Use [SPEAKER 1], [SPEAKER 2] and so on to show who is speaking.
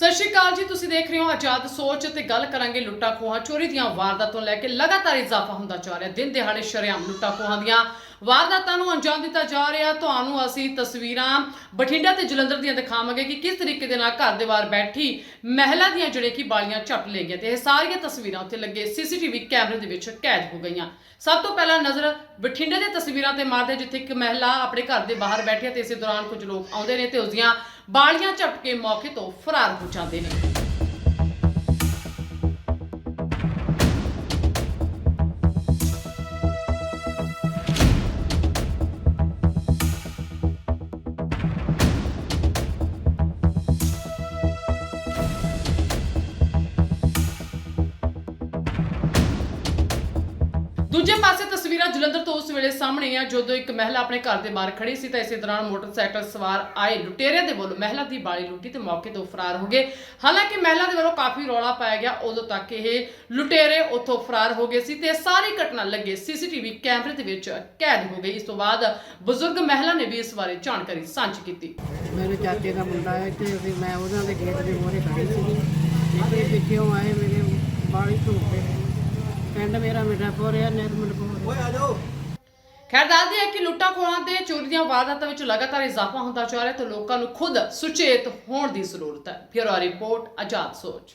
[SPEAKER 1] ਸਤਿ ਸ਼੍ਰੀ ਅਕਾਲ ਜੀ, ਤੁਸੀਂ ਦੇਖ ਰਹੇ ਹੋ ਆਜ਼ਾਦ ਸੋਚ ਤੇ ਗੱਲ ਕਰਾਂਗੇ ਲੁੱਟਾ ਖੋਹਾਂ ਚੋਰੀ ਦੀਆਂ ਵਾਰਦਾਤਾਂ ਤੋਂ ਲੈ ਕੇ ਲਗਾਤਾਰ ਇਜ਼ਾਫਾ ਹੁੰਦਾ ਜਾ ਰਿਹਾ। ਦਿਨ ਦਿਹਾੜੇ ਸ਼ਰੇਆਮ ਲੁੱਟਾ ਖੋਹਾਂ ਦੀਆਂ ਵਾਰਦਾਤਾਂ ਨੂੰ ਅੰਜਾਮ ਦਿੱਤਾ ਜਾ ਰਿਹਾ। ਤੁਹਾਨੂੰ ਅਸੀਂ ਤਸਵੀਰਾਂ ਬਠਿੰਡਾ ਤੇ ਜਲੰਧਰ ਦੀਆਂ ਦਿਖਾਵਾਂਗੇ ਕਿ ਕਿਸ ਤਰੀਕੇ ਦੇ ਨਾਲ ਘਰ ਦੇ ਬਾਹਰ ਬੈਠੀ ਮਹਿਲਾ ਦੀਆਂ ਜਿਹੜੇ ਕਿ ਬਾਲੀਆਂ ਝੱਟ ਲੈ ਗਈਆਂ ਤੇ ਇਹ ਸਾਰੀਆਂ ਤਸਵੀਰਾਂ ਉੱਥੇ ਲੱਗੇ। ਸੀਸੀਟੀਵੀ ਕੈਮਰੇ ਦੇ ਵਿੱਚ ਕੈਦ ਹੋ ਗਈਆਂ। ਸਭ ਤੋਂ ਪਹਿਲਾਂ ਨਜ਼ਰ ਬਠਿੰਡੇ ਦੇ ਤਸਵੀਰਾਂ ਤੇ ਮਾਰਦੇ ਜਿੱਥੇ ਇੱਕ ਮਹਿਲਾ ਆਪਣੇ ਘਰ ਦੇ ਬਾਹਰ ਬੈਠੀ ਹੈ ਤੇ ਇਸੇ ਦੌਰਾਨ ਕੁਝ ਲੋਕ ਆਉਂਦੇ ਨੇ ਤੇ ਉਸ ਦੀਆਂ ਬਾਲੀਆਂ ਝਪਟ ਕੇ ਮੌਕੇ ਤੋਂ ਫਰਾਰ ਹੋ ਜਾਂਦੇ ਨੇ। ਦੂਜੇ ਪਾਸੇ ਤਸਵੀਰਾਂ ਜਲੰਧਰ ਤੋਂ ਉਸ ਵੇਲੇ ਸਾਹਮਣੇ ਆ, ਜਦੋਂ ਇੱਕ ਮਹਿਲਾ ਆਪਣੇ ਘਰ ਦੇ ਬਾਹਰ ਖੜੀ ਸੀ ਤਾਂ ਇਸੇ ਦੌਰਾਨ ਮੋਟਰਸਾਈਕਲ ਸਵਾਰ ਆਏ ਲੁਟੇਰਿਆਂ ਦੇ ਵੱਲੋਂ ਮਹਿਲਾ ਦੀ ਬਾਲੀ ਲੁੱਟੀ ਤੇ ਮੌਕੇ ਤੋਂ ਫਰਾਰ ਹੋ ਗਏ। ਹਾਲਾਂਕਿ ਮਹਿਲਾ ਦੇ ਵੱਲੋਂ ਕਾਫੀ ਰੌਲਾ ਪਾਇਆ ਗਿਆ, ਉਦੋਂ ਤੱਕ ਇਹ ਲੁਟੇਰੇ ਉੱਥੋਂ ਫਰਾਰ ਹੋ ਗਏ ਸੀ ਤੇ ਸਾਰੀ ਘਟਨਾ ਲੱਗੇ ਸੀਸੀਟੀਵੀ ਕੈਮਰੇ ਦੇ ਵਿੱਚ ਕੈਦ ਹੋ ਗਈ ਇਸ ਤੋਂ ਬਾਅਦ ਬਜ਼ੁਰਗ ਮਹਿਲਾ ਨੇ ਵੀ ਇਸ ਬਾਰੇ ਜਾਣਕਾਰੀ ਸਾਂਝੀ ਕੀਤੀ।
[SPEAKER 2] ਮੇਰੇ ਚਾਚੇ ਦਾ ਮੁੰਡਾ ਹੈ ਤੇ ਅਸੀਂ ਮੈਂ ਉਹਨਾਂ ਦੇ ਗੇਟ ਦੇ ਮੂਹਰੇ ਖੜੀ ਸੀ ਤੇ ਪਿੱਛੋਂ ਆਏ, ਮੇਰੇ ਪਿੰਡ ਮੇਰਾ ਮਿਠਾਪੁਰ ਹੈ ਨਿਰਮਲਪੁਰ
[SPEAKER 1] ਖੈਰ ਦੱਸਦੇ ਹੈ ਕਿ ਲੁੱਟਾਂ ਖੋਹਾਂ ਤੇ ਚੋਰੀ ਦੀਆਂ ਵਾਰਦਾਤਾਂ ਵਿੱਚ ਲਗਾਤਾਰ ਇਜ਼ਾਫਾ ਹੁੰਦਾ ਜਾ ਰਿਹਾ ਤੇ ਲੋਕਾਂ ਨੂੰ ਖੁਦ ਸੁਚੇਤ ਹੋਣ ਦੀ ਜ਼ਰੂਰਤ ਹੈ। ਬਿਊਰੋ ਰਿਪੋਰਟ ਆਜ਼ਾਦ ਸੋਚ।